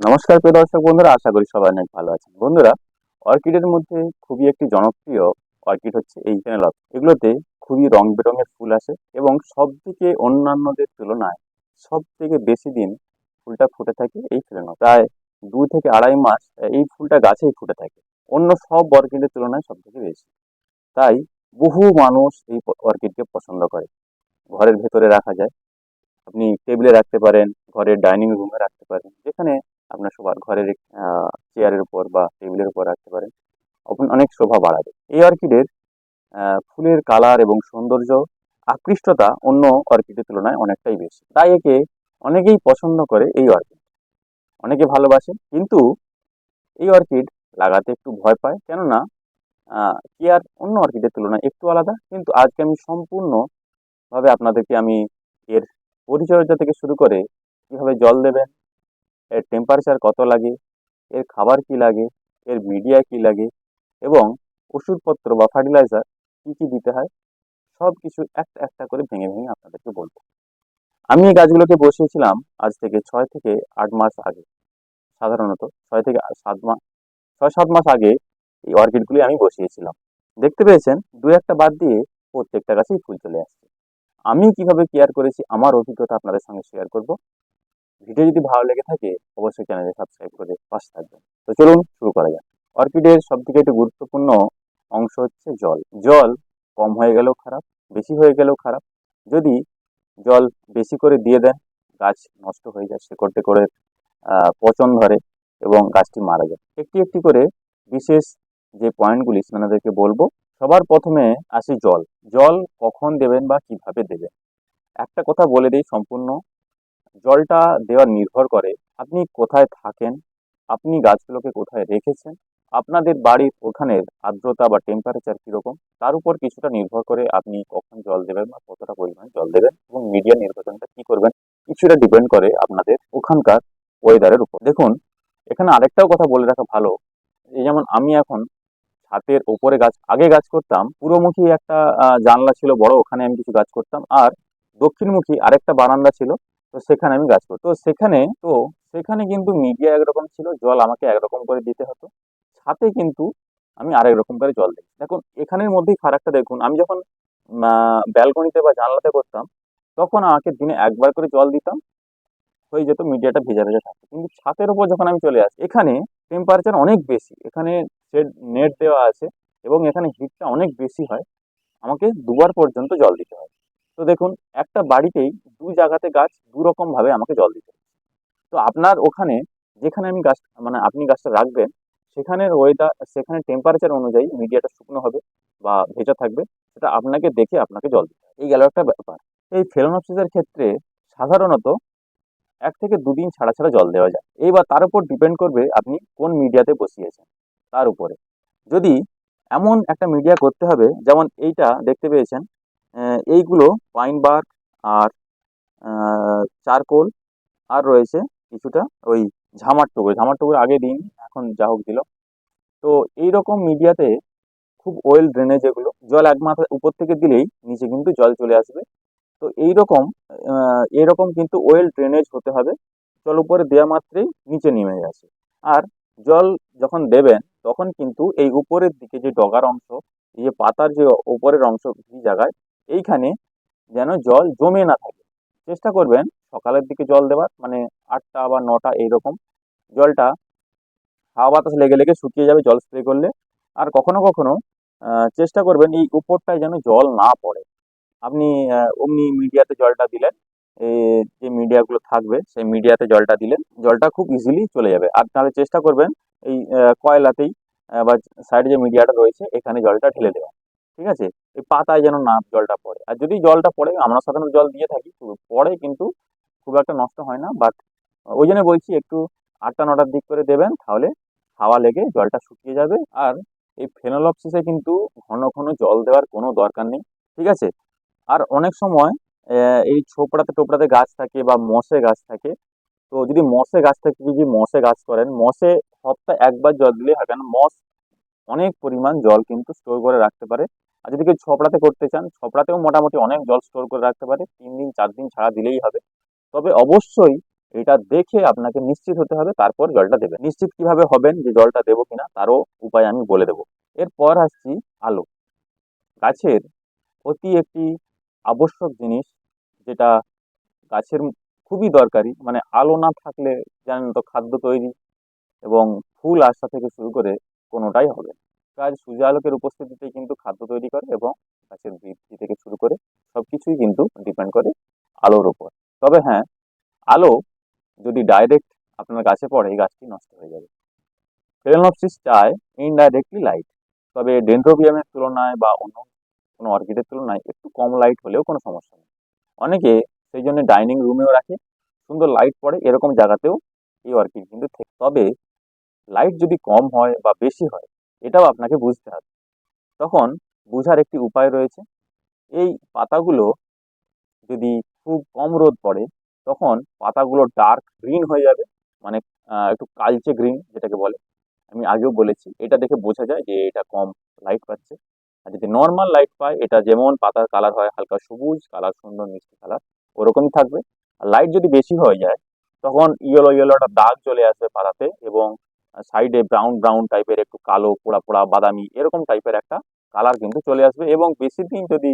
নমস্কার প্রিয় দর্শক বন্ধুরা, আশা করি সবাই অনেক ভালো আছেন। বন্ধুরা, অর্কিডের মধ্যে খুবই একটি জনপ্রিয় অর্কিড হচ্ছে এই প্যানেলপ এগুলোতে খুবই রং বেরঙের ফুল আসে এবং সব থেকে অন্যান্যদের তুলনায় সব থেকে বেশি দিন ফুলটা ফুটে থাকে এই ফেলেনপ প্রায় দু থেকে আড়াই মাস এই ফুলটা গাছেই ফুটে থাকে। অন্য সব অর্কিডের তুলনায় সব থেকে বেশি। তাই বহু মানুষ এই অর্কিডকে পছন্দ করে। ঘরের ভেতরে রাখা যায়। আপনি টেবিলে রাখতে পারেন, ঘরের ডাইনিং রুমে রাখতে পারেন। যেখানে আপনার সবার ঘরের চেয়ারের উপর বা টেবিলের উপর রাখতে পারেন। অনেক শোভা বাড়াবে। এই অর্কিডের ফুলের কালার এবং সৌন্দর্য, আকৃষ্টতা অন্য অর্কিডের তুলনায় অনেকটাই বেশি। তাই একে অনেকেই পছন্দ করে এই অর্কিড। অনেকে ভালোবাসে কিন্তু এই অর্কিড লাগাতে একটু ভয় পায়। কেননা কেয়ার অন্য অর্কিডের তুলনায় একটু আলাদা, কিন্তু আজকে আমি সম্পূর্ণভাবে আপনাদেরকে আমি এর পরিচর্যা থেকে শুরু করে কীভাবে জল দেবেন এর টেম্পারেচার কত লাগে, এর খাবার কি লাগে, এর মিডিয়া কি লাগে এবং ওষুধপত্র বা ফার্টিলাইজার কি কি দিতে হয় সব কিছু একটা একটা করে ভেঙে ভেঙে আপনাদেরকে বলব। আমি এই গাছগুলোকে বসিয়েছিলাম আজ থেকে ছয় থেকে আট মাস আগে, সাধারণত ছয় থেকে সাত মাস ছয় সাত মাস আগে এই অর্কিডগুলি আমি বসিয়েছিলাম। দেখতে পেয়েছেন দু একটা বাদ দিয়ে প্রত্যেকটা গাছেই ফুল চলে আসছে। আমি কীভাবে কেয়ার করেছি, আমার অভিজ্ঞতা আপনাদের সঙ্গে শেয়ার করব। ভিডিও যদি ভালো লেগে থাকে অবশ্যই চ্যানেলে সাবস্ক্রাইব করে পাশে থাকবেন। তো চলুন শুরু করা যাক। অর্কিডের সব থেকে একটি গুরুত্বপূর্ণ অংশ হচ্ছে জল। জল কম হয়ে গেলেও খারাপ বেশি হয়ে গেলেও খারাপ। যদি জল বেশি করে দিয়ে দেন গাছ নষ্ট হয়ে যায় শেকড় আহ, পচন ধরে এবং গাছটি মারা যায়। একটি একটি করে বিশেষ যে পয়েন্টগুলি আপনাদেরকে বলব সবার প্রথমে আসি জল। জল কখন দেবেন বা কীভাবে দেবেন? একটা কথা বলে দিই সম্পূর্ণ। জলটা দেওয়া নির্ভর করে আপনি কোথায় থাকেন, আপনি গাছগুলোকে কোথায় রেখেছেন, আপনাদের বাড়ির ওখানের আর্দ্রতা বা টেম্পারেচার কীরকম, তার উপর কিছুটা নির্ভর করে আপনি কখন জল দেবেন বা কতটা পরিমাণে জল দেবেন এবং মিডিয়া নির্বাচনটা কী করবেন, কিছুটা ডিপেন্ড করে আপনাদের ওখানকার ওয়েদারের উপর। দেখুন, এখানে আরেকটাও কথা বলে রাখা ভালো, এই যেমন আমি এখন ছাতের ওপরে গাছ, আগে গাছ করতাম, পুরোমুখী একটা জানলা ছিল বড়, ওখানে আমি কিছু গাছ করতাম, আর দক্ষিণমুখী আরেকটা বারান্দা ছিল তো সেখানে আমি গাছ করতাম তো সেখানে তো সেখানে কিন্তু মিডিয়া একরকম ছিল, জল আমাকে একরকম করে দিতে হতো। ছাতে কিন্তু আমি আরেক রকম করে জল দিই। দেখুন, এখানের মধ্যেই ফারাকটা দেখুন, আমি যখন ব্যালকনিতে বা জানলাতে করতাম, তখন আমাকে দিনে একবার করে জল দিতাম, হয়ে যেত মিডিয়াটা ভেজা ভেজা থাকতো। কিন্তু ছাতের উপর যখন আমি চলে আসি, এখানে টেম্পারেচার অনেক বেশি, এখানে নেট দেওয়া আছে এবং এখানে হিটটা অনেক বেশি হয়, আমাকে দুবার পর্যন্ত জল দিতে হয়। তো দেখুন, একটা বাড়িতেই দু জায়গাতে গাছ দু রকম ভাবে আমাকে জল দিতে তো আপনার ওখানে যেখানে আমি গাছ মানে আপনি গাছটা রাখবেন, সেখানের ওয়েদার সেখানে টেম্পারেচার অনুযায়ী মিডিয়াটা শুকনো হবে বা ভেজা থাকবে, সেটা আপনাকে দেখে আপনাকে জল দিতে এই গেল একটা ব্যাপার। এই ফেলোনপসিসের ক্ষেত্রে সাধারণত এক থেকে দুদিন ছাড়া ছাড়া জল দেওয়া যায়। এইবার তার উপর ডিপেন্ড করবে আপনি কোন মিডিয়াতে বসিয়েছেন তার উপরে। যদি এমন একটা মিডিয়া করতে হবে, যেমন এইটা দেখতে পেয়েছেন এইগুলো পাইন বার্ক আর চারকোল আর রয়েছে কিছুটা ওই ঝামার টুকরো। ঝামার টুকরো আগে দিন, এখন যা হোক দিল। তো এই রকম মিডিয়াতে খুব ওয়েল ড্রেনেজ এগুলো, জল এক মাথা উপর থেকে দিলেই নিচে কিন্তু জল চলে আসবে। তো এই রকম এরকম কিন্তু ওয়েল ড্রেনেজ হতে হবে, জল উপরে দেওয়া মাত্রেই নিচে নেমে আসে আর জল যখন দেবেন, তখন কিন্তু এই উপরের দিকে যে ডগার অংশ, এই যে পাতার যে উপরের অংশ, এই জায়গায় এইখানে যেন জল জমে না থাকে। চেষ্টা করবেন সকালের দিকে জল দেওয়ার মানে আটটা বা নটা এইরকম। জলটা হাওয়া বাতাস লেগে লেগে শুকিয়ে যাবে জল স্প্রে করলে। আর কখনো কখনো চেষ্টা করবেন এই উপরটায় যেন জল না পড়ে। আপনি অমনি মিডিয়াতে জলটা দিলেন যে মিডিয়াগুলো থাকবে, সেই মিডিয়াতে জলটা দিলেন, জলটা খুব ইজিলি চলে যাবে। আর তাহলে চেষ্টা করবেন এই কয়লাতেই বা সাইডে যে মিডিয়াটা রয়েছে, এখানে জলটা ঢেলে দেওয়া ঠিক আছে? এই পাতায় যেন না জলটা পড়ে। আর যদি জলটা পড়ে, আমরা সাধারণত জল দিয়ে থাকি পড়ে কিন্তু খুব একটা নষ্ট হয় না বাট ওই জন্য বলছি একটু আটটা, নটার দিক করে দেবেন, তাহলে হাওয়া লেগে জলটা শুকিয়ে যাবে। আর এই ফেনোলপসিসে কিন্তু ঘন ঘন জল দেওয়ার কোনো দরকার নেই, ঠিক আছে? আর অনেক সময় এই ছোপড়াতে টোপড়াতে গাছ থাকে বা মশে গাছ থাকে, তো যদি মশে গাছ থেকে, যদি মশে গাছ করেন, মশে সপ্তাহে একবার জল দিলেই হয়, কারণ মশ অনেক পরিমাণ জল কিন্তু স্টোর করে রাখতে পারে। আর যদি কেউ ছপড়াতে করতে চান, ছপড়াতেও মোটামুটি অনেক জল স্টোর করে রাখতে পারে। তিন দিন, চার দিন ছাড়া দিলেই হবে। তবে অবশ্যই এটা দেখে আপনাকে নিশ্চিত হতে হবে তারপর জলটা দেবেন। নিশ্চিত কীভাবে হবেন, যে জলটা দেবো কিনা, তারও উপায় আমি বলে দেবো। এরপর আসছি আলো। গাছের অতি একটি আবশ্যক জিনিস যেটা গাছের খুবই দরকারি। মানে আলো না থাকলে জানেন তো খাদ্য তৈরি এবং ফুল আসা থেকে শুরু করে কোনোটাই হবে গাছ সূর্য আলোকের উপস্থিতিতে কিন্তু খাদ্য তৈরি করে এবং গাছের বৃদ্ধি থেকে শুরু করে সব কিছুই কিন্তু ডিপেন্ড করে আলোর উপর। তবে হ্যাঁ আলো যদি ডাইরেক্ট আপনার গাছে পড়ে, এই গাছটি নষ্ট হয়ে যাবে। ফেলেনপসিস চায় ইনডাইরেক্টলি লাইট তবে ডেন্ড্রোবিয়ামের তুলনায় বা অন্য কোনো অর্কিডের তুলনায় একটু কম লাইট হলেও কোনো সমস্যা নেই। অনেকে সেই জন্য ডাইনিং রুমেও রাখে। সুন্দর লাইট পড়ে, এরকম জায়গাতেও এই অর্কিড কিন্তু তবে লাইট যদি কম হয় বা বেশি হয় এটাও আপনাকে বুঝতে হবে। তখন বোঝার একটি উপায় রয়েছে। এই পাতাগুলো যদি খুব কম রোদ পড়ে, তখন পাতাগুলো ডার্ক গ্রিন হয়ে যাবে মানে একটু কালচে গ্রিন যেটাকে বলে। আমি আগেও বলেছি, এটা দেখে বোঝা যায় যে এটা কম লাইট পাচ্ছে। আর যদি নর্মাল লাইট পায়, এটা যেমন পাতার কালার হয়, হালকা সবুজ কালার সুন্দর মিষ্টি কালার ওরকমই থাকবে। আর লাইট যদি বেশি হয়ে যায়, তখন ইয়েলো ইয়েলো একটা দাগ চলে আসবে পাতাতে এবং সাইডে ব্রাউন ব্রাউন টাইপের একটু কালো, পোড়া পোড়া, বাদামি এরকম টাইপের একটা কালার কিন্তু চলে আসবে এবং বেশি দিন যদি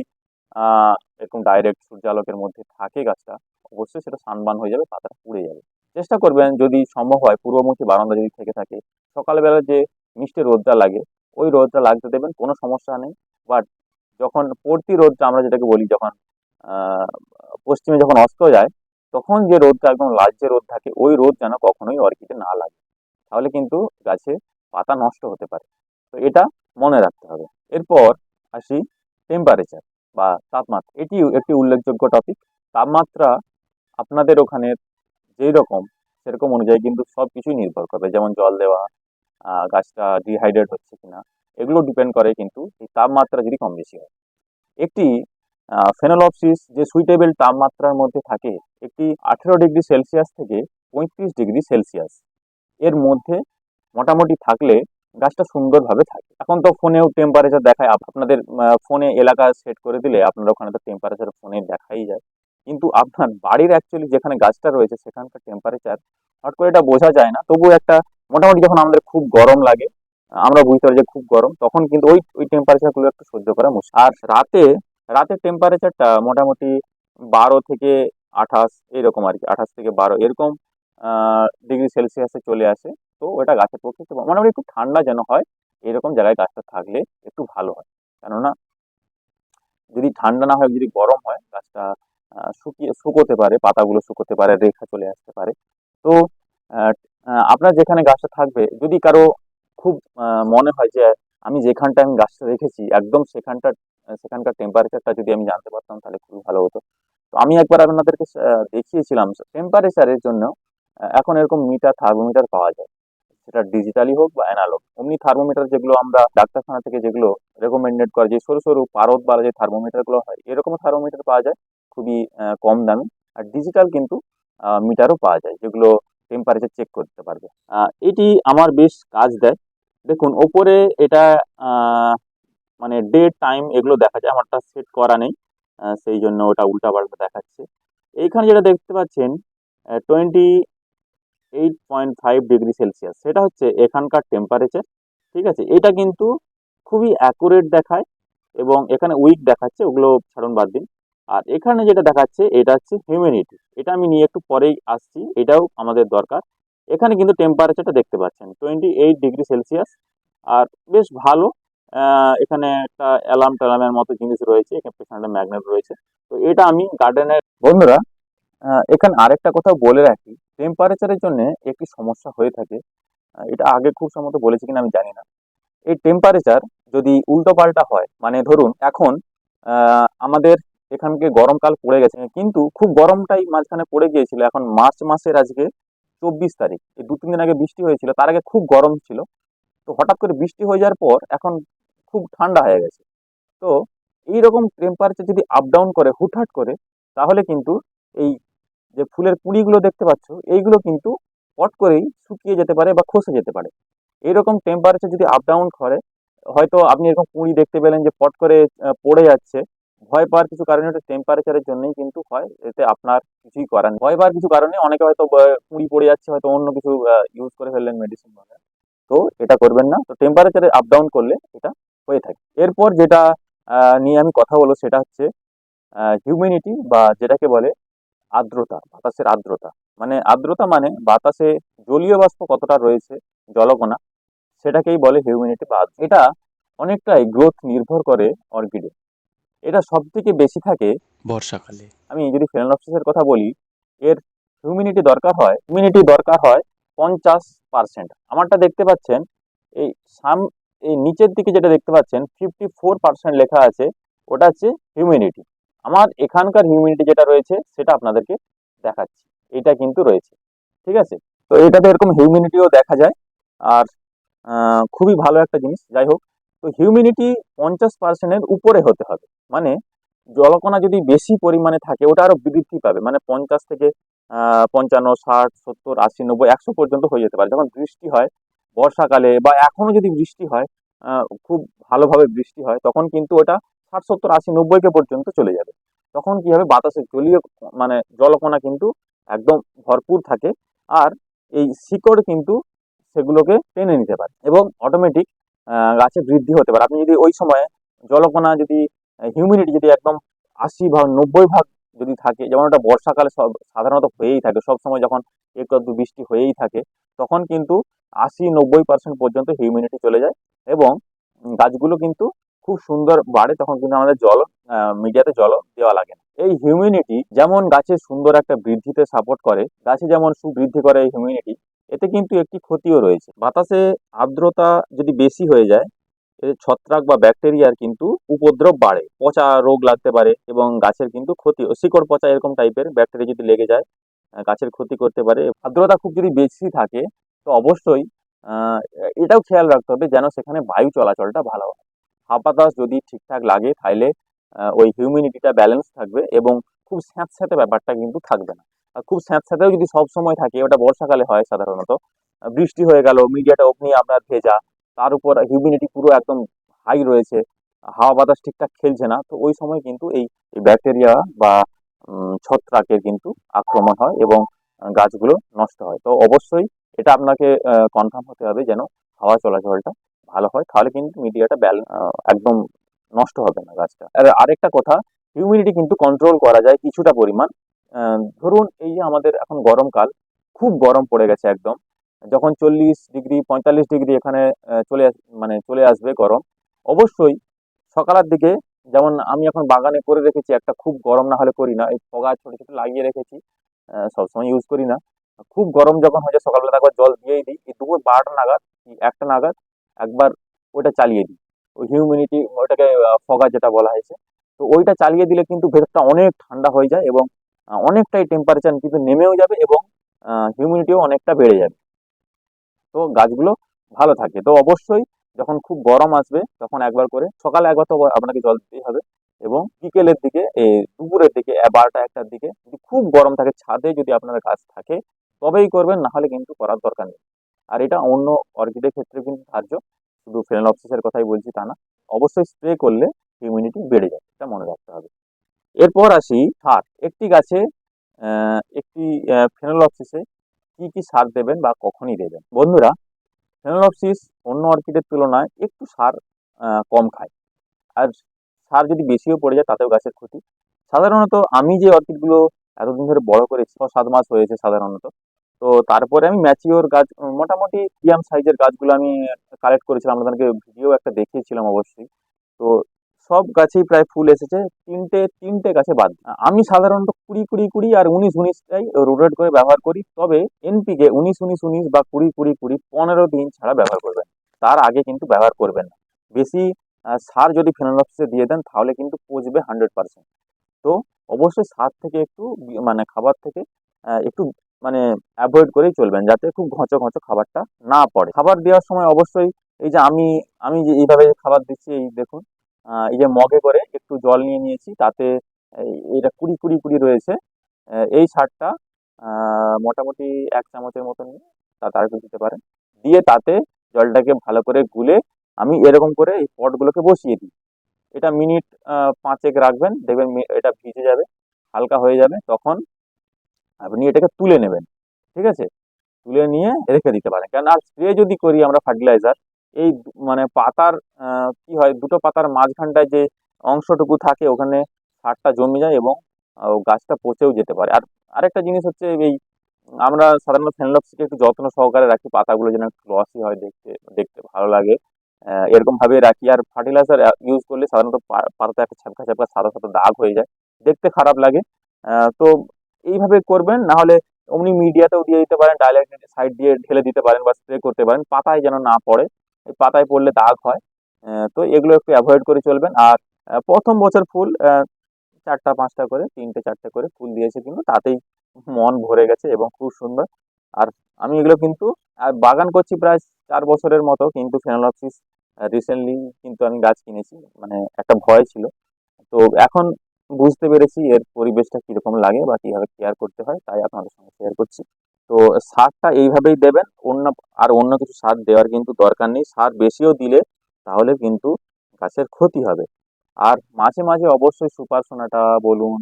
এরকম ডাইরেক্ট সূর্যালোকের মধ্যে থাকে গাছটা, অবশ্যই সেটা সানবান হয়ে যাবে, পাতাটা পুড়ে যাবে। চেষ্টা করবেন যদি সম্ভব হয় পূর্বমুখী বারান্দা যদি থেকে থাকে, সকালবেলা যে মিষ্টি রোদটা লাগে, ওই রোদটা লাগতে দেবেন, কোনো সমস্যা নেই। বাট যখন পড়তি রোদটা আমরা যেটাকে বলি, যখন পশ্চিমে যখন অস্ত যায়, তখন যে রোদটা একদম লালচে রোদ থাকে, ওই রোদ যেন কখনোই অর্কিডে না লাগে। তাহলে কিন্তু গাছে পাতা নষ্ট হতে পারে। তো এটা মনে রাখতে হবে। এরপর আসি টেম্পারেচার বা তাপমাত্রা। এটি একটি উল্লেখযোগ্য টপিক তাপমাত্রা আপনাদের ওখানে যেই রকম সেরকম অনুযায়ী কিন্তু সব কিছুই নির্ভর করবে। যেমন জল দেওয়া গাছটা ডিহাইড্রেট হচ্ছে কিনা, এগুলো ডিপেন্ড করে কিন্তু এই তাপমাত্রা যদি কম বেশি হয়। একটি ফেনোলপসিস যে সুইটেবল তাপমাত্রার মধ্যে থাকে, একটি আঠেরো ডিগ্রি সেলসিয়াস থেকে পঁয়ত্রিশ ডিগ্রি সেলসিয়াস। এর মধ্যে মোটামুটি থাকলে গাছটা সুন্দরভাবে থাকে। এখন তো ফোনেও টেম্পারেচার দেখায় আপনাদের ফোনে এলাকা সেট করে দিলে আপনার ওখানে তো টেম্পারেচার ফোনে দেখাই যায়। কিন্তু আপনার বাড়ির অ্যাকচুয়ালি যেখানে গাছটা রয়েছে, সেখানকার টেম্পারেচার হট করে এটা বোঝা যায় না। তবুও একটা মোটামুটি যখন আমাদের খুব গরম লাগে, আমরা বুঝতে পারি যে খুব গরম, তখন কিন্তু ওই ওই টেম্পারেচারগুলো একটু সহ্য করা মুশকিল। আর রাতে, রাতের টেম্পারেচারটা মোটামুটি বারো থেকে আঠাশ, এরকম আর কি, আঠাশ থেকে বারো, এরকম ডিগ্রি সেলসিয়াসে চলে আসে। তো ওটা গাছের পক্ষে একটু মোটামুটি একটু ঠান্ডা যেন হয়, এরকম জায়গায় গাছটা থাকলে একটু ভালো হয়। কেননা, যদি ঠান্ডা না হয়, যদি গরম হয়, গাছটা শুকিয়ে, শুকোতে পারে, পাতাগুলো শুকোতে পারে, রেখা চলে আসতে পারে। তো আপনার যেখানে গাছটা থাকবে, যদি কারও খুব মনে হয় যে, আমি যেখানটা আমি গাছটা রেখেছি, একদম সেখানটা, সেখানকার টেম্পারেচারটা যদি আমি জানতে পারতাম, তাহলে খুবই ভালো হতো। তো আমি একবার আপনাদেরকে দেখিয়েছিলাম টেম্পারেচারের জন্য এখন এরকম মিটার, থার্মোমিটার পাওয়া যায়। সেটা ডিজিটালি হোক বা অ্যানালগ অমনি থার্মোমিটার যেগুলো আমরা ডাক্তারখানা থেকে যেগুলো রেকমেন্ডেড করে, যে সরু সরু পারদ বা যে থার্মোমিটারগুলো হয়, এরকম থার্মোমিটার পাওয়া যায়, খুবই কম দামে। আর ডিজিটাল কিন্তু মিটারও পাওয়া যায়, যেগুলো টেম্পারেচার চেক করতে পারবে। এটি আমার বেশ কাজ দেয়। দেখুন, ওপরে এটা মানে ডেট টাইম এগুলো দেখা যায়। আমারটা সেট করা নেই সেই জন্য ওটা উল্টাপাল্টা দেখাচ্ছে। এইখানে যেটা দেখতে পাচ্ছেন twenty eight point five degree Celsius সেটা হচ্ছে এখানকার টেম্পারেচার ঠিক আছে? এটা কিন্তু খুবই অ্যাকুরেট দেখায় এবং এখানে উইক দেখাচ্ছে, ওগুলো ছাড়ুন বাদ দিন। আর এখানে যেটা দেখাচ্ছে, এটা হচ্ছে হিউমিডিটি এটা আমি নিয়ে একটু পরেই আসছি, এটাও আমাদের দরকার। এখানে কিন্তু টেম্পারেচারটা দেখতে পাচ্ছেন টোয়েন্টি এইট ডিগ্রি সেলসিয়াস আর বেশ ভালো এখানে একটা অ্যালার্ম ট্যালার্মের মতো জিনিস রয়েছে, এখানে পেছনে ম্যাগনেট রয়েছে। তো এটা আমি গার্ডেনের বন্ধুরা এখানে আরেকটা কথা বলে রাখি। টেম্পারেচারের জন্য একটি সমস্যা হয়ে থাকে। এটা আগে খুব সম্ভবত বলেছি কিনা আমি জানি না। এই টেম্পারেচার যদি উল্টো পাল্টা হয় মানে ধরুন এখন আমাদের এখানকে গরমকাল পড়ে গেছে, কিন্তু খুব গরমটাই মাঝখানে পড়ে গিয়েছিল। এখন মার্চ মাসের আজকে চব্বিশ তারিখ, এই দু তিন দিন আগে বৃষ্টি হয়েছিল, তার আগে খুব গরম ছিল। তো হঠাৎ করে বৃষ্টি হয়ে যাওয়ার পর এখন খুব ঠান্ডা হয়ে গেছে। তো এই রকম টেম্পারেচার যদি আপ ডাউন করে, হুটহাট করে, তাহলে কিন্তু এই যে ফুলের কুঁড়িগুলো দেখতে পাচ্ছ, এইগুলো কিন্তু পট করেই শুকিয়ে যেতে পারে বা খসে যেতে পারে। এইরকম টেম্পারেচার যদি আপ ডাউন করে, হয়তো আপনি এরকম কুঁড়ি দেখতে পেলেন যে পট করে পড়ে যাচ্ছে, ভয় পাওয়ার কিছু কারণে ওটা টেম্পারেচারের জন্যই কিন্তু হয়, এতে আপনার কিছুই করার নেই। ভয় পাওয়ার কিছু কারণে অনেকে হয়তো কুঁড়ি পড়ে যাচ্ছে, হয়তো অন্য কিছু ইউজ করে ফেললেন মেডিসিন তো এটা করবেন না। তো টেম্পারেচারে আপ ডাউন করলে এটা হয়ে থাকে। এরপর যেটা নিয়ে আমি কথা বলব সেটা হচ্ছে হিউমিনিটি বা যেটাকে বলে আর্দ্রতা বাতাসের আর্দ্রতা। মানে আর্দ্রতা মানে বাতাসে জলীয় বাষ্প কতটা রয়েছে জলকণা সেটাকেই বলে হিউমিনিটি বা এটা অনেকটাই গ্রোথ নির্ভর করে অর্কিডে। এটা সব থেকে বেশি থাকে বর্ষাকালে। আমি যদি ফেনোলপসিসের কথা বলি এর হিউমিনিটি দরকার হয় হিউমিনিটি দরকার হয় পঞ্চাশ পার্সেন্ট। আমারটা দেখতে পাচ্ছেন এই সাম এই নিচের দিকে যেটা দেখতে পাচ্ছেন ফিফটি ফোর পার্সেন্ট লেখা আছে ওটা হচ্ছে হিউমিনিটি। আমার এখানকার হিউমিনিটি যেটা রয়েছে, সেটা আপনাদেরকে দেখাচ্ছি। এটা কিন্তু রয়েছে, ঠিক আছে? তো এটাতে এরকম হিউমিনিটিও দেখা যায়। আর খুবই ভালো একটা জিনিস, যাই হোক। তো হিউমিনিটি পঞ্চাশ পার্সেন্টের উপরে হতে হবে। মানে জলকণা যদি বেশি পরিমাণে থাকে, ওটা আরও বৃদ্ধি পাবে। মানে পঞ্চাশ থেকে পঞ্চান্ন, ষাট, সত্তর, আশি, নব্বই, একশো পর্যন্ত হয়ে যেতে পারে। যখন বৃষ্টি হয় বর্ষাকালে বা এখনও যদি বৃষ্টি হয় খুব ভালোভাবে বৃষ্টি হয়, তখন কিন্তু ওটা ষাট সত্তর আশি নব্বইকে পর্যন্ত চলে যাবে। তখন কি হবে? বাতাসে জলীয় মানে জলকণা কিন্তু একদম ভরপুর থাকে আর এই শিকড় কিন্তু সেগুলোকে টেনে নিতে পারে এবং অটোমেটিক গাছে বৃদ্ধি হতে পারে। আপনি যদি ওই সময়ে জলকণা যদি হিউমিডিটি যদি একদম আশি ভাগ, নব্বই ভাগ যদি থাকে, যেমন ওটা বর্ষাকালে সব, সাধারণত হয়েই থাকে। সব সময় যখন একটু একটু বৃষ্টি হয়েই থাকে, তখন কিন্তু আশি, নব্বই পার্সেন্ট পর্যন্ত হিউমিডিটি চলে যায় এবং গাছগুলো কিন্তু খুব সুন্দর বাড়ে, তখন কিন্তু আমাদের জল মিডিয়াতে জল দেওয়া লাগে না। এই হিউমিনিটি যেমন গাছের সুন্দর একটা বৃদ্ধিতে সাপোর্ট করে, গাছে যেমন সুবৃদ্ধি করে এই হিউমিনিটি এতে কিন্তু একটি ক্ষতিও রয়েছে। বাতাসে আর্দ্রতা যদি বেশি হয়ে যায় ছত্রাক বা ব্যাকটেরিয়ার কিন্তু উপদ্রব বাড়ে। পচা রোগ লাগতে পারে এবং গাছের কিন্তু ক্ষতি, শিকড় পচা এরকম টাইপের ব্যাকটেরিয়া যদি লেগে যায় গাছের ক্ষতি করতে পারে। আর্দ্রতা খুব যদি বেশি থাকে, তো অবশ্যই এটাও খেয়াল রাখতে হবে যেন সেখানে বায়ু চলাচলটা ভালো হয়। হাওয়া বাতাস যদি ঠিকঠাক লাগে তাহলে ওই হিউমিডিটিটা ব্যালেন্স থাকবে এবং খুব স্যাঁতস্যাঁতে ব্যাপারটা কিন্তু থাকবে না। খুব স্যাঁতস্যাঁতেও যদি সব সময় থাকে, ওটা বর্ষাকালে হয় সাধারণত বৃষ্টি হয়ে গেল মিডিয়াটা অগ্নি আপনার ভেজা, তার উপর হিউমিডিটি পুরো একদম হাই রয়েছে, হাওয়া বাতাস ঠিকঠাক খেলছে না, তো ওই সময় কিন্তু এই ব্যাকটেরিয়া বা ছত্রাকের কিন্তু আক্রমণ হয় এবং গাছগুলো নষ্ট হয়। তো অবশ্যই এটা আপনাকে কনফার্ম হতে হবে যেন হাওয়া চলাচলটা ভালো হয়, তাহলে কিন্তু মিডিয়াটা ব্যালেন্স একদম নষ্ট হবে না গাছটা। আর আরেকটা কথা হিউমিডিটি কিন্তু কন্ট্রোল করা যায় কিছুটা পরিমাণ। ধরুন এই যে আমাদের এখন গরমকাল, খুব গরম পড়ে গেছে একদম। যখন চল্লিশ ডিগ্রি, পঁয়তাল্লিশ ডিগ্রি এখানে চলে মানে চলে আসবে গরম, অবশ্যই সকালের দিকে যেমন আমি এখন বাগানে করে রেখেছি, একটা খুব গরম না হলে করি না, এই ফগা ছোটো ছোটো লাগিয়ে রেখেছি সবসময় ইউজ করি না। খুব গরম যখন হয়ে যায়, সকালবেলা একবার জল দিয়েই দিই, এই দুপুর বারোটা নাগাদ একটা নাগাদ একবার ওটা চালিয়ে দিই। ওই হিউমিডিটি ওটাকে ফগা যেটা বলা হয়েছে। তো ওইটা চালিয়ে দিলে কিন্তু ভেতরটা অনেক ঠান্ডা হয়ে যায় এবং অনেকটাই টেম্পারেচার কিন্তু নেমেও যাবে এবং হিউমিডিটিও অনেকটা বেড়ে যাবে। তো গাছগুলো ভালো থাকে। তো অবশ্যই যখন খুব গরম আসবে, তখন একবার করে, সকালে একবার তো আপনাকে জল দিতেই হবে এবং বিকেলের দিকে দুপুরের দিকে বারোটা একটার দিকে যদি খুব গরম থাকে, ছাদে যদি আপনার গাছ থাকে, তবেই করবেন না হলে কিন্তু করার দরকার নেই। আর এটা অন্য অর্কিডের ক্ষেত্রে কিন্তু ধার্য। শুধু ফেনোলপসিসের কথাই বলছি তা না। অবশ্যই স্প্রে করলে ইমিউনিটি বেড়ে যায়, এটা মনে রাখতে হবে। এরপর আসি সার। একটি গাছে একটি ফেনোলপসিসে কি কি সার দেবেন বা কখনই দেবেন? বন্ধুরা, ফেনোলপসিস অন্য অর্কিডের তুলনায় একটু সার কম খায়। আর সার যদি বেশিও পড়ে যায়, তাতেও গাছের ক্ষতি। সাধারণত আমি যে অর্কিডগুলো এতদিন ধরে বড় করেছি ছ সাত মাস হয়েছে সাধারণত তো তারপরে আমি ম্যাচিওর গাছ, মোটামুটি মিডিয়াম সাইজের গাছগুলো আমি কালেক্ট করেছিলাম। আপনাদেরকে ভিডিও একটা দেখিয়েছিলাম অবশ্যই। তো সব গাছেই প্রায় ফুল এসেছে। তিনটে তিনটে গাছে বাদ আমি সাধারণত কুড়ি কুড়ি কুড়ি আর উনিশ, উনিশটাই রোটেট করে ব্যবহার করি। তবে এনপিকে উনিশ উনিশ উনিশ বা কুড়ি কুড়ি কুড়ি পনেরো দিন ছাড়া ব্যবহার করবেন। তার আগে কিন্তু ব্যবহার করবেন না। বেশি সার যদি ফেনোলপসে দিয়ে দেন, তাহলে কিন্তু পচবে হান্ড্রেড পার্সেন্ট তো অবশ্যই সার থেকে একটু মানে খাবার থেকে একটু মানে অ্যাভয়েড করেই চলবেন যাতে খুব ঘঁচো ঘঁচো খাবারটা না পড়ে। খাবার দেওয়ার সময় অবশ্যই এই যে আমি আমি যে এইভাবে খাবার দিচ্ছি, এই দেখুন এই যে মগে করে একটু জল নিয়ে নিয়েছি, তাতে এটা কুড়ি কুড়ি কুড়ি রয়েছে। এই সারটা মোটামুটি এক চামচের মতো নিয়ে আর একটু দিতে পারেন। দিয়ে তাতে জলটাকে ভালো করে গুলে আমি এরকম করে এই পটগুলোকে বসিয়ে দিই। এটা মিনিট পাঁচেক রাখবেন, দেখবেন এটা ভিজে যাবে, হালকা হয়ে যাবে, তখন আপনি এটাকে তুলে নেবেন ঠিক আছে? তুলে নিয়ে রেখে দিতে পারেন। কারণ আর স্প্রে যদি করি আমরা ফার্টিলাইজার এই মানে পাতার কি হয় দুটো পাতার মাঝখানটায় যে অংশটুকু থাকে ওখানে সারটা জমে যায় এবং গাছটা পচেও যেতে পারে। আর আরেকটা জিনিস হচ্ছে এই আমরা সাধারণত ফেনলক্সিকে একটু যত্ন সহকারে রাখি পাতাগুলো যেন একটু গ্লসি হয় দেখতে দেখতে ভালো লাগে। আহ, এরকম ভাবে রাখি। আর ফার্টিলাইজার ইউজ করলে সাধারণত পাতাতে একটা ছাপকা ছাপকা সাদা সাদা দাগ হয়ে যায়। দেখতে খারাপ লাগে। তো এইভাবে করবেন না হলে অমনি মিডিয়াতেও দিয়ে দিতে পারেন ডাইরেক্ট সাইড দিয়ে ঢেলে দিতে পারেন বা স্প্রে করতে পারেন, পাতায় যেন না পড়ে পাতায় পড়লে দাগ হয়। তো এগুলো একটু অ্যাভয়েড করে চলবেন। আর প্রথম বছর ফুল চারটা, পাঁচটা করে, তিনটে, চারটে করে ফুল দিয়েছে কিন্তু তাতেই মন ভরে গেছে এবং খুব সুন্দর। আর আমি এগুলো কিন্তু, আর বাগান করছি প্রায় চার বছরের মতো কিন্তু ফেনোলক্সিস রিসেন্টলি কিন্তু আমি গাছ কিনেছি মানে একটা ভয় ছিল। তো এখন বুঝতে পেরেছি এর পরিবেশটা কীরকম লাগে বা কীভাবে কেয়ার করতে হয়, তাই আপনাদের সঙ্গে শেয়ার করছি। তো সারটা এইভাবেই দেবেন, অন্য আর অন্য কিছু সার দেওয়ার কিন্তু দরকার নেই। সার বেশিও দিলে তাহলে কিন্তু গাছের ক্ষতি হবে। আর মাঝে মাঝে অবশ্যই সুপার সোনাটা বলুন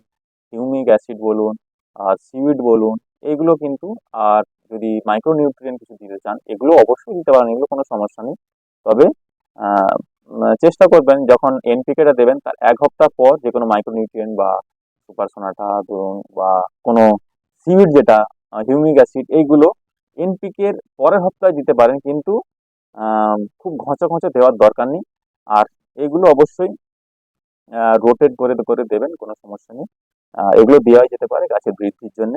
হিউমিক অ্যাসিড বলুন, আর সিউইড বলুন, এগুলো কিন্তু আর যদি মাইক্রোনিউট্রিয়েন্ট কিছু দিতে চান, এগুলো অবশ্যই দিতে পারেন, এগুলো কোনো সমস্যা নেই। তবে চেষ্টা করবেন যখন এনপিকেটা দেবেন তার এক হপ্তাহ পর যে কোনো মাইক্রোনিউট্রিয়েন্ট বা সুপার সোনাটা ধরুন বা কোনো সিউইড যেটা হিউমিক অ্যাসিড এইগুলো এনপিকের পরের সপ্তাহে দিতে পারেন কিন্তু খুব ঘঁচো ঘঁচো দেওয়ার দরকার নেই। আর এগুলো অবশ্যই রোটেট করে করে দেবেন, কোনো সমস্যা নেই। এগুলো দেওয়াই যেতে পারে গাছের বৃদ্ধির জন্য।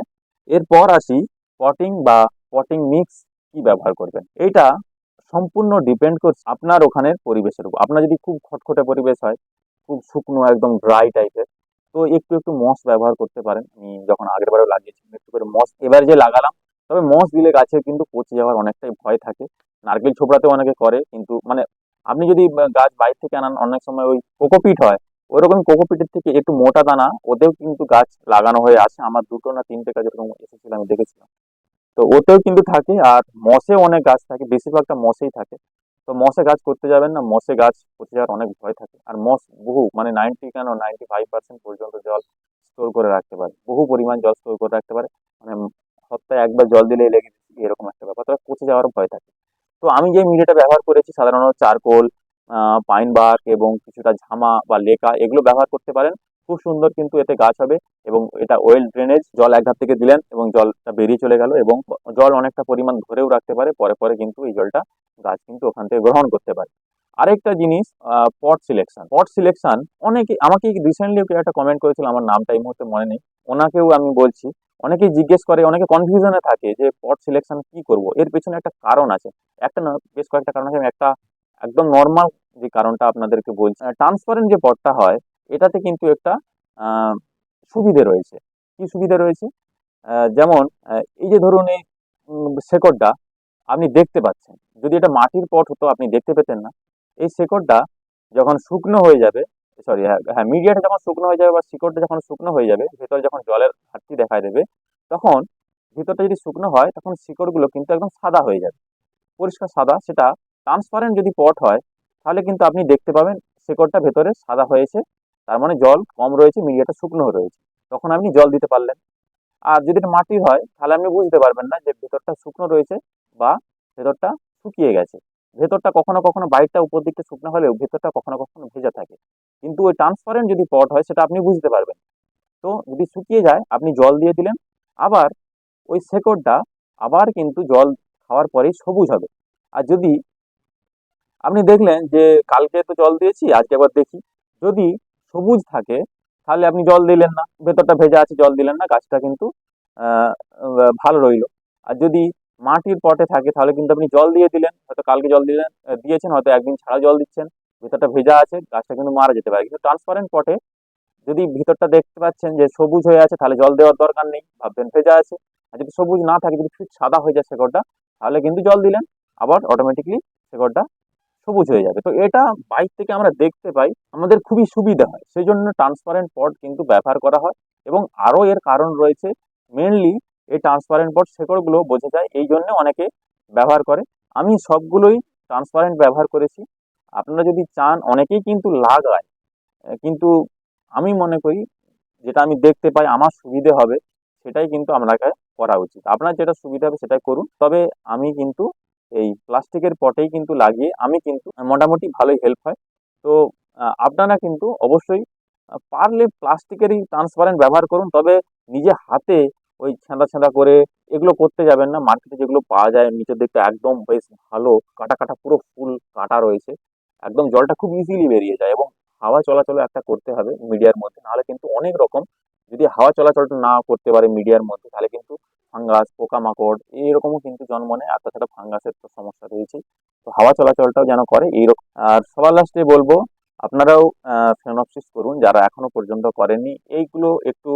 এরপর আসি পটিং বা পটিং মিক্স কি ব্যবহার করবেন? এটা সম্পূর্ণ ডিপেন্ড করছে আপনার ওখানের পরিবেশের উপর। আপনার যদি খুব খটখটে পরিবেশ হয়, খুব শুকনো, একদম ড্রাই টাইপের তো একটু একটু মস ব্যবহার করতে পারেন। আমি যখন আগের বারেও লাগিয়েছিলাম, একটু করে মস এবার যে লাগালাম, তবে মস দিলে গাছে কিন্তু পচে যাওয়ার অনেকটাই ভয় থাকে। নারকেল ছোবড়াতেও অনেকে করে, কিন্তু মানে আপনি যদি গাছ বাইরে থেকে আনান, অনেক সময় ওই কোকোপিট হয় ওইরকম কোকোপিটের থেকে একটু মোটা দানা, ওতেও কিন্তু গাছ লাগানো হয়ে আছে আমার দুটো না তিনটে গাছ এরকম এসেছিল, আমি দেখেছিলাম। তো ওতেও কিন্তু থাকে আর মশে অনেক গাছ থাকে, বেশিরভাগটা মশেই থাকে। তো মশে গাছ করতে যাবেন না, মশে গাছ পচে যাওয়ার অনেক ভয় থাকে। আর মশ বহু মানে নাইনটি কেন নাইনটি ফাইভ পার্সেন্ট পর্যন্ত জল স্টোর করে রাখতে পারে। বহু পরিমাণ জল স্টোর করে রাখতে পারে। মানে সপ্তাহে একবার জল দিলেই লেগে এরকম একটা ব্যাপার। তবে পচে যাওয়ার ভয় থাকে। তো আমি যে মিডিয়াটা ব্যবহার করেছি সাধারণত চারকোল পাইন বার্ক এবং কিছুটা ঝামা বা লেকা, এগুলো ব্যবহার করতে পারেন। খুব সুন্দর কিন্তু এতে গাছ হবে এবং এটা ওয়েল ড্রেনেজ জল এক ধার থেকে দিলেন এবং জলটা বেরিয়ে চলে গেল এবং জল অনেকটা পরিমাণ ধরেও রাখতে পারে, পরে পরে কিন্তু এই জলটা গাছ কিন্তু ওখান থেকে গ্রহণ করতে পারে। আরেকটা জিনিস পট সিলেকশন পট সিলেকশন অনেকে, আমাকে রিসেন্টলি কেউ একটা কমেন্ট করেছিল, আমার নামটা এই মুহূর্তে মনে নেই, ওনাকেও আমি বলছি, অনেকেই জিজ্ঞেস করে, অনেকে কনফিউশনে থাকে যে পট সিলেকশন কি করব, এর পেছনে একটা কারণ আছে। একটা না, বেশ কয়েকটা কারণ আছে একটা একদম নর্মাল যে কারণটা আপনাদেরকে বলছি ট্রান্সপারেন্ট যে পটটা হয় এটাতে কিন্তু একটা সুবিধে রয়েছে। কি সুবিধা রয়েছে? যেমন এই যে ধরুন এই শেকড়টা আপনি দেখতে পাচ্ছেন। যদি এটা মাটির পট হতো, আপনি দেখতে পেতেন না। এই শেকড়টা যখন শুকনো হয়ে যাবে, সরি হ্যাঁ মিডিয়াটা যখন শুকনো হয়ে যাবে বা শিকড়টা যখন শুকনো হয়ে যাবে, ভেতরে যখন জলের ঘাটতি দেখা দেবে, তখন ভিতরটা যদি শুকনো হয়, তখন শিকড়গুলো কিন্তু একদম সাদা হয়ে যাবে। পরিষ্কার সাদা, সেটা ট্রান্সপারেন্ট যদি পট হয়, তাহলে কিন্তু আপনি দেখতে পাবেন শেকড়টা ভেতরে সাদা হয়েছে। তার মানে জল কম রয়েছে, মিডিয়াটা শুকনো রয়েছে। তখন আপনি জল দিতে পারলেন। আর যদি এটা মাটির হয়, তাহলে আপনি বুঝতে পারবেন না যে ভেতরটা শুকনো রয়েছে বা ভেতরটা শুকিয়ে গেছে। ভেতরটা কখনো কখনো বাইরটা উপর দিকটা শুকনো হলেও ভেতরটা কখনো কখনো ভেজা থাকে। কিন্তু ওই ট্রান্সপারেন্ট যদি পট হয়, সেটা আপনি বুঝতে পারবেন। তো যদি শুকিয়ে যায়, আপনি জল দিয়ে দিলেন। আবার ওই শেকড়টা আবার কিন্তু জল খাওয়ার পরেই সবুজ হবে। আর যদি আপনি দেখলেন যে, কালকে তো জল দিয়েছি, আজকে আবার দেখি। যদি সবুজ থাকে, তাহলে আপনি জল দিলেন না, ভেতরটা ভেজা আছে, জল দিলেন না, গাছটা কিন্তু ভালো রইল। আর যদি মাটির পটে থাকে, তাহলে কিন্তু আপনি জল দিয়ে দিলেন, হয়তো কালকে জল দিলেন দিয়েছেন, হয়তো একদিন ছাড়া জল দিচ্ছেন, ভেতরটা ভেজা আছে, গাছটা কিন্তু মারা যেতে পারে। কিন্তু ট্রান্সপারেন্ট পটে, যদি ভিতরটা দেখতে পাচ্ছেন যে সবুজ হয়ে আছে, তাহলে জল দেওয়ার দরকার নেই, ভাববেন ভেজা আছে। আর যদি সবুজ না থাকে, যদি ঠিক সাদা হয়ে যায় শেকড়টা, তাহলে কিন্তু জল দিলেন, আবার অটোমেটিকলি শেকড়টা সবুজ হয়ে যাবে। তো এটা বাইক থেকে আমরা দেখতে পাই, আমাদের খুবই সুবিধা হয়। সেই জন্য ট্রান্সপারেন্ট পট কিন্তু ব্যবহার করা হয় এবং আরও এর কারণ রয়েছে মেনলি এই ট্রান্সপারেন্ট পট শেকড়গুলো বোঝা যায়, এই জন্য অনেকে ব্যবহার করে। আমি সবগুলোই ট্রান্সপারেন্ট ব্যবহার করেছি। আপনারা যদি চান, অনেকেই কিন্তু লাগায়। কিন্তু আমি মনে করি, যেটা আমি দেখতে পাই, আমার সুবিধে হবে, সেটাই কিন্তু আপনাকে করা উচিত। আপনার যেটা সুবিধা হবে, সেটাই করুন। তবে আমি কিন্তু এই প্লাস্টিকের পটেই কিন্তু লাগিয়ে আমি কিন্তু মোটামুটি ভালোই হেল্প হয়। তো আপনারা কিন্তু অবশ্যই পারলে প্লাস্টিকেরই ট্রান্সপারেন্ট ব্যবহার করুন, তবে নিজে হাতে ওই ছেঁদা ছেঁদা করে এগুলো করতে যাবেন না। মার্কেটে যেগুলো পাওয়া যায়, নিচের দিকটা একদম বেশ ভালো, কাটা কাটা পুরো ফুল কাটা রয়েছে। একদম জলটা খুব ইজিলি বেরিয়ে যায় এবং হাওয়া চলাচল একটা করতে হবে মিডিয়ার মধ্যে। নাহলে কিন্তু অনেক রকম, যদি হাওয়া চলাচলটা না করতে পারে মিডিয়ার মধ্যে, তাহলে কিন্তু ফাঙ্গাস, পোকামাকড়, এইরকমও কিন্তু জন্ম নেয়। আর তাছাড়া ফাঙ্গাসের তো সমস্যা রয়েছে তো হাওয়া চলাচলটাও যেন করে এইরকম আর সবার লাস্টে বলব, আপনারাও ফেনপসিস করুন, যারা এখনও পর্যন্ত করেননি, এইগুলো একটু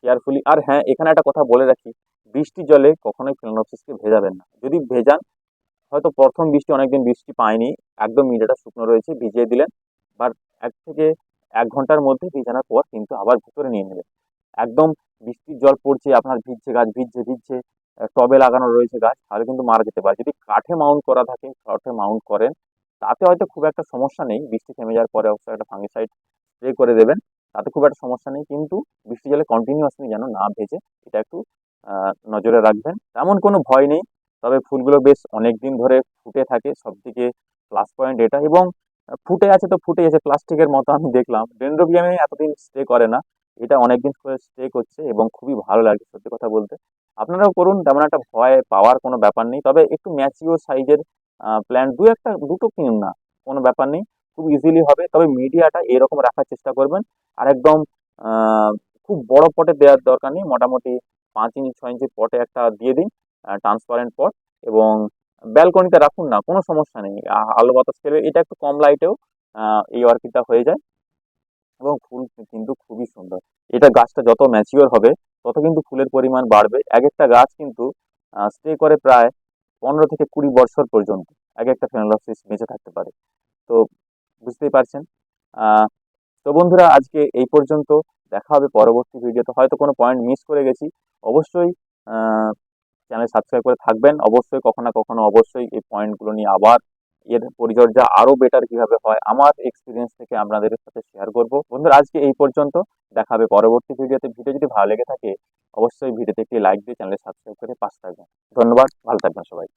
কেয়ারফুলি আর হ্যাঁ এখানে একটা কথা বলে রাখি বৃষ্টির জলে কখনোই ফেনোপসিসকে ভেজাবেন না। যদি ভেজান, হয়তো প্রথম বৃষ্টি, অনেকদিন বৃষ্টি পায়নি, একদম মিডিয়াটা শুকনো রয়েছে, ভিজিয়ে দিলেন বা এক থেকে এক ঘণ্টার মধ্যে ভিজানোর পর কিন্তু আবার ভিতরে নিয়ে নেবেন। একদম বৃষ্টির জল পড়ছে, আপনার ভিজছে, গাছ ভিজছে ভিজছে টবে লাগানো রয়েছে গাছ, তাহলে কিন্তু মারা যেতে পারে। যদি কাঠে মাউন্ট করা থাকে, কাঠে মাউন্ট করেন, তাতে হয়তো খুব একটা সমস্যা নেই, বৃষ্টি থেমে যাওয়ার পরে অবশ্যই একটা ফাঙ্গিসাইড স্প্রে করে দেবেন, তাতে খুব একটা সমস্যা নেই, কিন্তু বৃষ্টি জলে কন্টিনিউয়াসলি যেন না ভেজে, এটা একটু নজরে রাখবেন। তেমন কোনো ভয় নেই, তবে ফুলগুলো বেশ অনেক দিন ধরে ফুটে থাকে, সবথেকে প্লাস পয়েন্ট এটা। এবং ফুটে আছে তো ফুটে আছে প্লাস্টিকের মতো আমি দেখলাম। ডেন্ড্রোবিয়ামে এতদিন স্টে করে না। এটা অনেকদিন করে স্টে করছে এবং খুবই ভালো লাগে সত্যি কথা বলতে। আপনারাও করুন, তেমন একটা ভয় পাওয়ার কোনো ব্যাপার নেই। তবে একটু ম্যাচিওর সাইজের প্ল্যান্ট দু একটা, দুটো কিনুন না, কোনো ব্যাপার নেই। খুব ইজিলি হবে। তবে মিডিয়াটা এরকম রাখার চেষ্টা করবেন। আর একদম খুব বড় পটে দেওয়ার দরকার নেই। মোটামুটি পাঁচ ইঞ্চি, ছয় ইঞ্চি পটে একটা দিয়ে দিন ট্রান্সপারেন্ট পট এবং ব্যালকনিতে রাখুন না, কোনো সমস্যা নেই। আলো বাতাস পেলে এটা একটু কম লাইটেও এই অর্কিডটা হয়ে যায়। এবং ফুল কিন্তু খুবই সুন্দর। এটা গাছটা যত ম্যাচিওর হবে, তত কিন্তু ফুলের পরিমাণ বাড়বে। এক একটা গাছ কিন্তু স্টে করে প্রায় পনেরো থেকে কুড়ি বছর পর্যন্ত। এক একটা ফেনোলপসিস বেঁচে থাকতে পারে। তো, বুঝতেই পারছেন? তো বন্ধুরা, আজকে এই পর্যন্ত। দেখা হবে পরবর্তী ভিডিওতে হয়তো কোনো পয়েন্ট মিস করে গেছি। অবশ্যই চ্যানেল সাবস্ক্রাইব করে থাকবেন। অবশ্যই কখনো না কখনো অবশ্যই এই পয়েন্টগুলো নিয়ে আবার এর পরিচর্যা আরও বেটার কীভাবে হয়, আমার এক্সপিরিয়েন্স থেকে আপনাদের সাথে শেয়ার করব। বন্ধুরা, আজকে এই পর্যন্ত। দেখাবে পরবর্তী ভিডিওতে ভিডিও যদি ভালো লেগে থাকে, অবশ্যই ভিডিওতে একটি লাইক দিয়ে চ্যানেলে সাবস্ক্রাইব করে পাশে থাকবেন। ধন্যবাদ, ভালো থাকবেন সবাই।